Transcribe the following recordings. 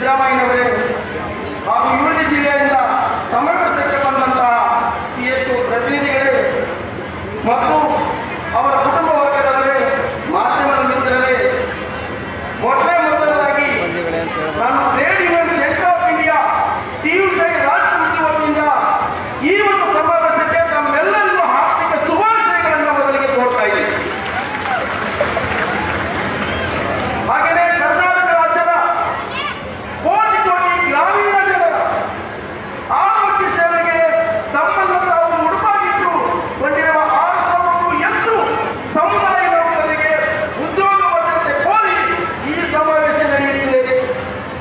ಸಿದ್ದರಾಮಯ್ಯನವರೇ, ಹಾಗೂ ವಿವಿಧ ಜಿಲ್ಲೆಯಿಂದ ಸಮಾವೇಶಕ್ಕೆ ಬಂದಂತಹ ಸಿ ಎಸ್ ಪ್ರತಿನಿಧಿಗಳೇ, ಮತ್ತು ಅವರ ಕುಟುಂಬ ವರ್ಗದವರೇ, ಮಾಧ್ಯಮದ ಮಿತ್ರರೇ ಮೊಟ್ಟ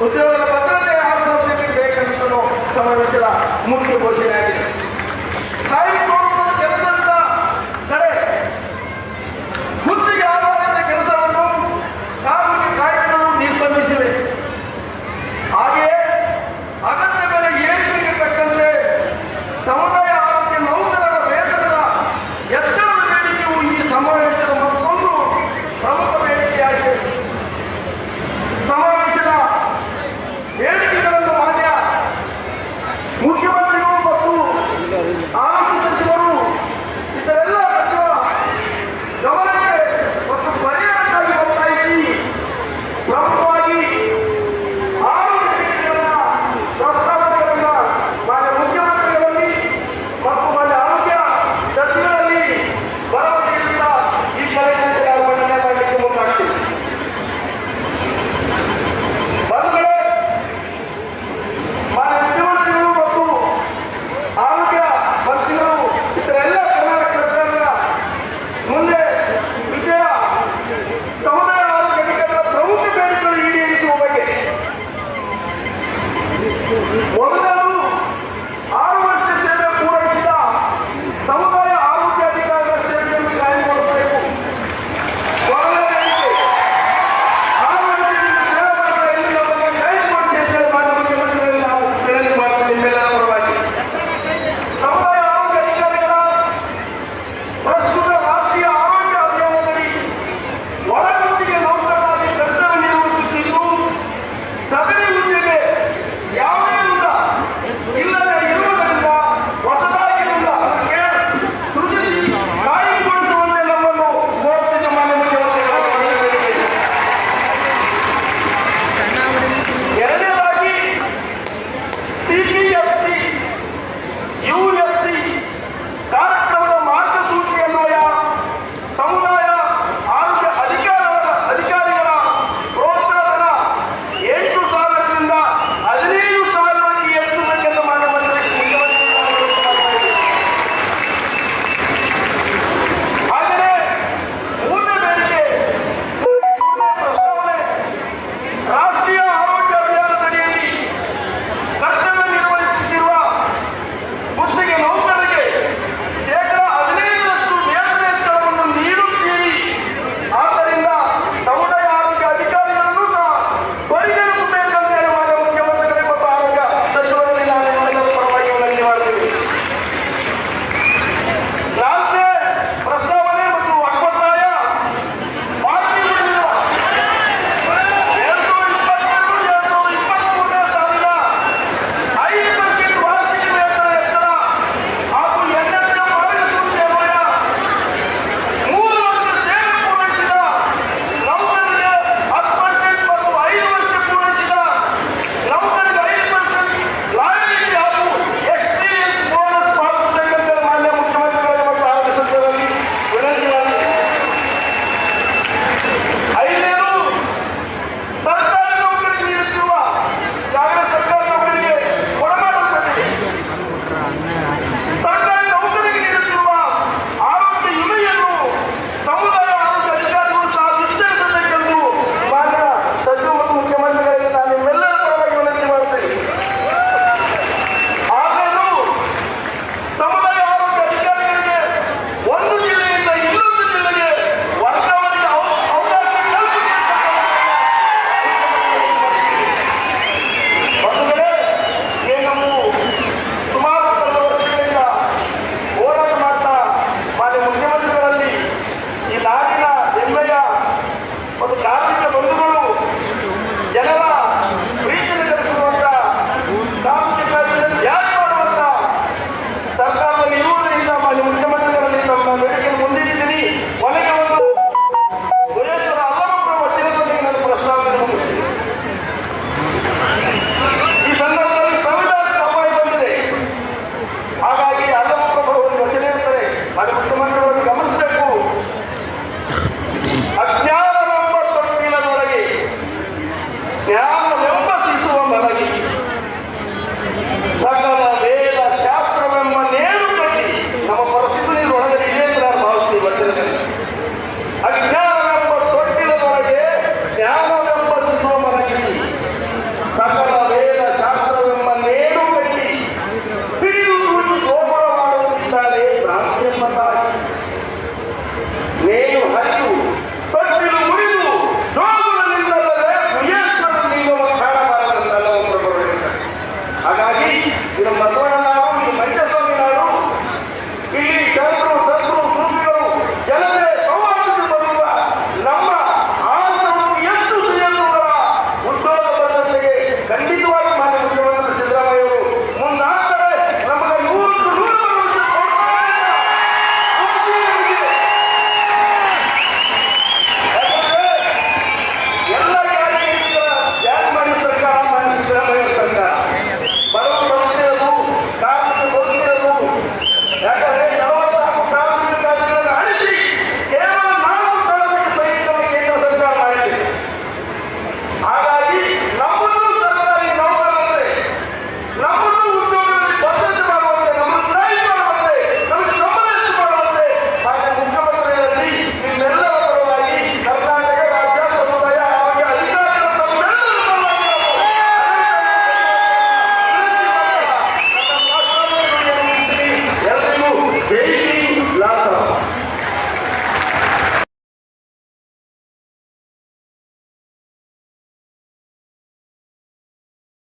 ಉದ್ಯೋಗದ ಭದ್ರತೆ ಆತ್ಮಸ್ಥಿತಿ ಬೇಕಂತಲೂ ಸಮಾವೇಶದ ಮುಖ್ಯ ಘೋಷಣೆ.